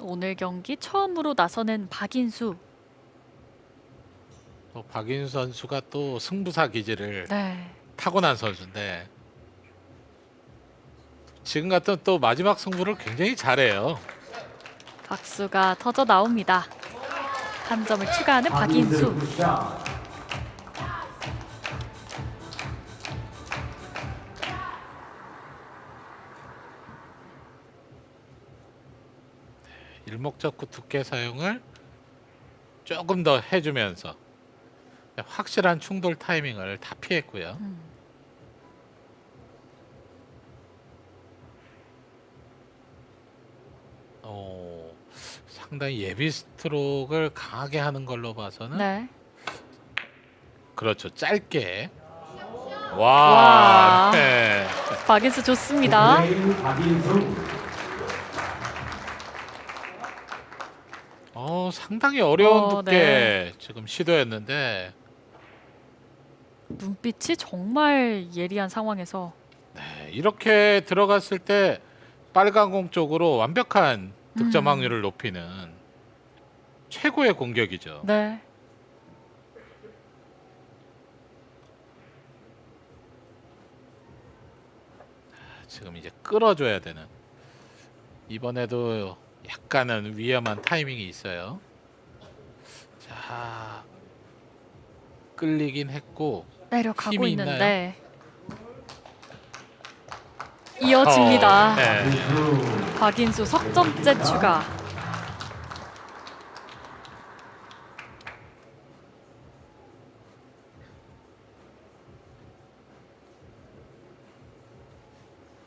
오늘 경기 처음으로 나서는 박인수. 또 박인수 선수가 또 승부사 기질을 네. 타고난 선수인데 지금 같은 또 마지막 승부를 굉장히 잘해요. 박수가 터져 나옵니다. 한 점을 추가하는 박인수. 일목적구 두께 사용을 조금 더 해주면서 확실한 충돌 타이밍을 다 피했고요. 음. 어, 상당히 예비 스트로크를 강하게 하는 걸로 봐서는 네. 그렇죠 짧게 와, 와. 네. 박인수 좋습니다. 어 상당히 어려운 어, 두께 네. 지금 시도했는데 눈빛이 정말 예리한 상황에서 네, 이렇게 들어갔을 때 빨간 공 쪽으로 완벽한 득점 음. 확률을 높이는 최고의 공격이죠. 네. 지금 이제 끌어줘야 되는 이번에도 약간은 위험한 타이밍이 있어요. 자 끌리긴 했고 내려가고 힘이 있는데 이어집니다. 어, 네. 박인수 석점째 추가.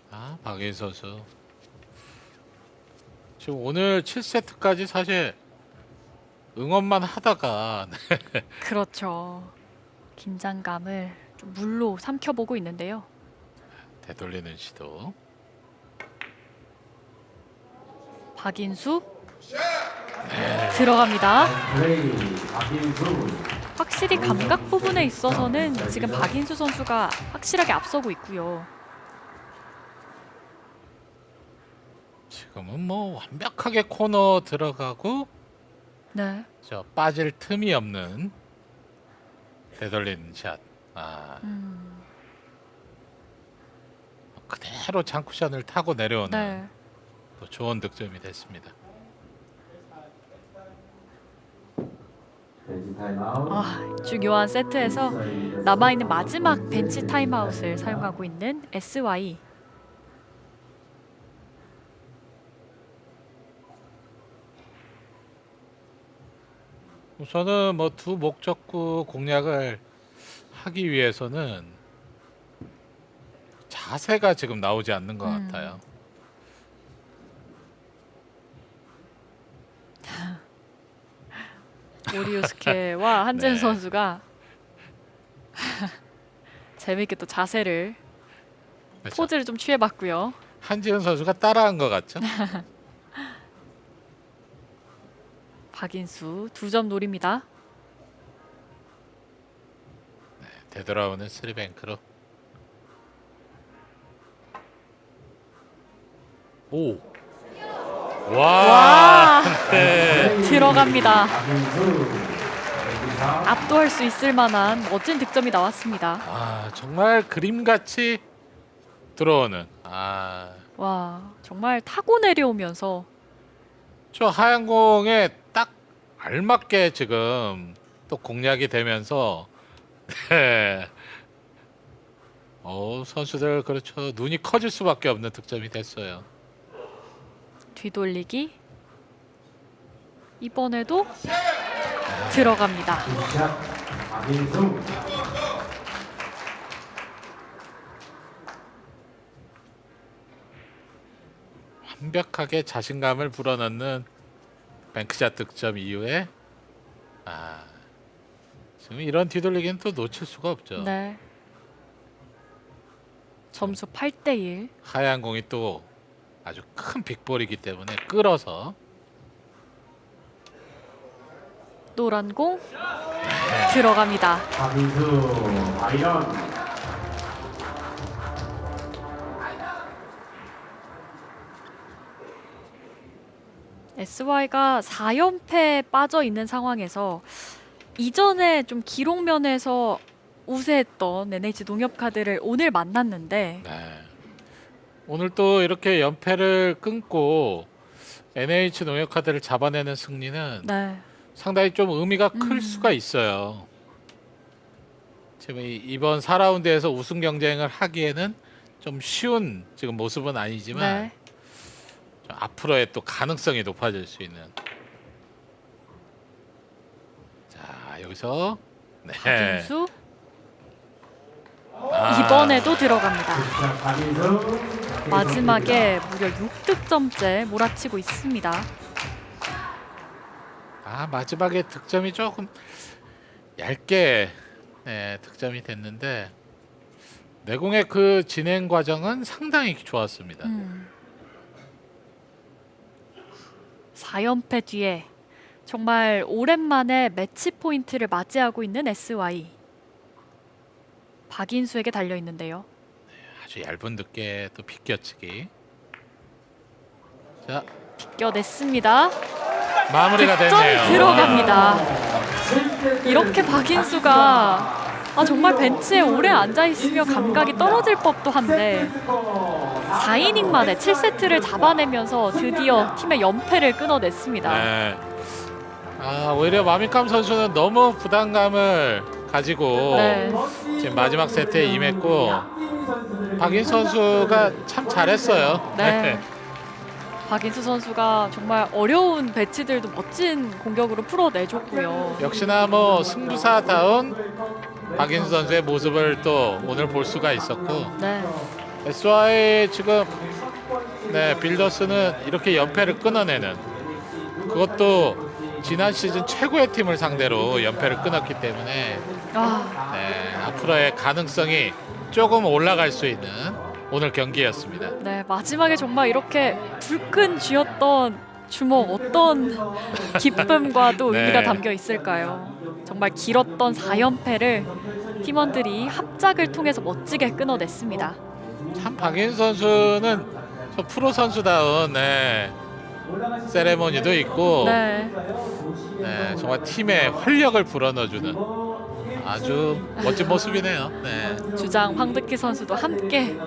아 박인 선수 지금 오늘 7세트까지 사실 응원만 하다가 네, 그렇죠. 긴장감을 좀 물로 삼켜보고 있는데요. 되돌리는 시도 박인수 들어갑니다. 확실히 감각 부분에 있어서는 지금 박인수 선수가 확실하게 앞서고 있고요. 지금은 뭐 완벽하게 코너 들어가고 네. 저 빠질 틈이 없는 되돌리는 샷. 아 음, 그대로 장쿠션을 타고 내려오는 네. 또 좋은 득점이 됐습니다. 아, 중요한 세트에서 남아있는 마지막 벤치 타임아웃을 사용하고 있는 SY. 우선은 뭐 두 목적구 공략을 하기 위해서는 자세가 지금 나오지 않는 것 음. 같아요. 오리우스케와 한재현 네. 선수가 재미있게 또 자세를 그렇죠? 포즈를 좀 취해봤고요. 한지은 선수가 따라한 것 같죠? 박인수 두 점 노립니다. 되돌아오는 스리뱅크로. 오. 와. 와 네. 들어갑니다. 압도할 수 있을 만한 멋진 득점이 나왔습니다. 아 정말 그림같이 들어오는. 아. 와 정말 타고 내려오면서 저 하얀 공에 딱 알맞게 지금 또 공략이 되면서 네. 어 선수들 그렇죠 눈이 커질 수밖에 없는 득점이 됐어요. 뒤돌리기 이번에도 들어갑니다. 완벽하게 자신감을 불어넣는 뱅크샷 득점 이후에 아 지금 이런 뒤돌리기는 또 놓칠 수가 없죠. 네. 점수 8대 1. 하얀 공이 또 아주 큰 빅볼이기 때문에 끌어서 노란 공 들어갑니다. 박인수 아이런 SY가 4연패에 빠져 있는 상황에서 이전에 좀 기록 면에서 우세했던 NH 농협카드를 오늘 만났는데 네. 오늘 또 이렇게 연패를 끊고 NH 농협카드를 잡아내는 승리는 네. 상당히 좀 의미가 클 음. 수가 있어요. 지금 이- 이번 4라운드에서 우승 경쟁을 하기에는 좀 쉬운 지금 모습은 아니지만 네. 좀 앞으로의 또 가능성이 높아질 수 있는. 자 여기서 네. 박인수 아, 이번에도 들어갑니다. 마지막에 무려 6득점째 몰아치고 있습니다. 아 마지막에 득점이 조금 얇게 네, 득점이 됐는데 내공의 그 진행 과정은 상당히 좋았습니다. 음. 4연패 뒤에 정말 오랜만에 매치 포인트를 맞이하고 있는 SY. 박인수에게 달려 있는데요. 아주 얇은 두께 또 비껴치기. 자 껴냈습니다. 마무리가 득점 됐네요. 들어갑니다. 이렇게 박인수가 아 정말 벤치에 오래 앉아 있으며 감각이 떨어질 법도 한데 4이닝 만에 7세트를 잡아내면서 드디어 팀의 연패를 끊어냈습니다. 네. 아 오히려 마미캄 선수는 너무 부담감을 가지고 네. 지금 마지막 세트에 임했고 박인 선수가 참 잘했어요. 네. 박인수 선수가 정말 어려운 배치들도 멋진 공격으로 풀어내줬고요. 역시나 뭐 승부사다운 박인수 선수의 모습을 또 오늘 볼 수가 있었고 네. SY 지금 네 빌더스는 이렇게 연패를 끊어내는 그것도 지난 시즌 최고의 팀을 상대로 연패를 끊었기 때문에 아, 네, 앞으로의 가능성이 조금 올라갈 수 있는 오늘 경기였습니다. 네. 마지막에 정말 이렇게 불끈 쥐었던 주먹 어떤 기쁨과 또 네. 의미가 담겨 있을까요? 정말 길었던 4연패를 팀원들이 합작을 통해서 멋지게 끊어냈습니다. 참 박인 선수는 저 프로 선수다운 네, 세레모니도 있고 네. 네, 정말 팀의 활력을 불어넣어주는 아주 멋진 모습이네요. 네. 주장 황득희 선수도 함께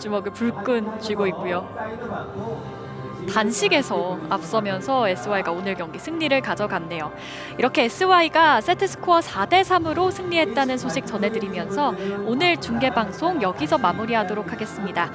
주먹을 불끈 쥐고 있고요. 단식에서 앞서면서 SY가 오늘 경기 승리를 가져갔네요. 이렇게 SY가 세트 스코어 4대 3으로 승리했다는 소식 전해드리면서 오늘 중계 방송 여기서 마무리하도록 하겠습니다.